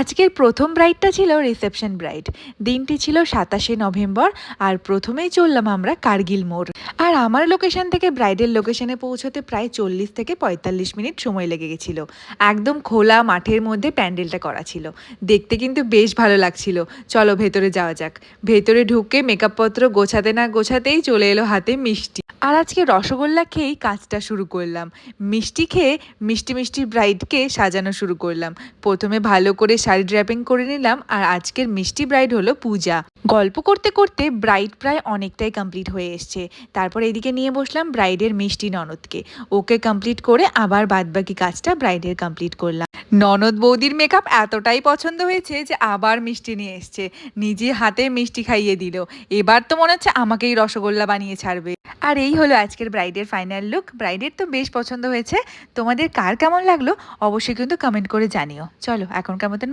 আজকের প্রথম ব্রাইডটা ছিল রিসেপশন ব্রাইড দিনটি ছিল সাতাশে নভেম্বর, আর প্রথমেই চললাম আমরা কার্গিল মোড়। আর আমার লোকেশন থেকে ব্রাইডের লোকেশনে পৌঁছতে প্রায় চল্লিশ থেকে পঁয়তাল্লিশ মিনিট সময় লেগে গেছিল। একদম খোলা মাঠের মধ্যে প্যান্ডেলটা করা ছিল। দেখতে কিন্তু বেশ ভালো লাগছিল। চলো ভেতরে যাওয়া যাক। ভেতরে ঢুকে মেকআপপত্র গোছাতে না গোছাতেই চলে এলো হাতে মিষ্টি। আর আজকে রসগোল্লা খেয়েই কাজটা শুরু করলাম। মিষ্টি খেয়ে মিষ্টি মিষ্টি ব্রাইডকে সাজানো শুরু করলাম। প্রথমে ভালো করে শাড়ি ড্র্যাপিং করে নিলাম আর আজকের মিষ্টি ব্রাইড হলো পূজা। গল্প করতে করতে ব্রাইড প্রায় অনেকটাই কমপ্লিট হয়ে এসছে। তারপর এদিকে নিয়ে বসলাম ব্রাইডের মিষ্টি ননদকে। ওকে কমপ্লিট করে আবার বাদবাকি কাজটা ব্রাইডের কমপ্লিট করলাম। ননদ বৌদির মেকআপ এতটাই পছন্দ হয়েছে যে আবার মিষ্টি নিয়ে এসছে। নিজে হাতে মিষ্টি খাইয়ে দিল। এবার তো মনে হচ্ছে আমাকেই রসগোল্লা বানিয়ে ছাড়বে। আর এই হলো আজকের ব্রাইডের ফাইনাল লুক ব্রাইডের তো বেশ পছন্দ হয়েছে। তোমাদের কার কেমন লাগল অবশ্যই কিন্তু কমেন্ট করে জানিও। চলো এখনকার মতন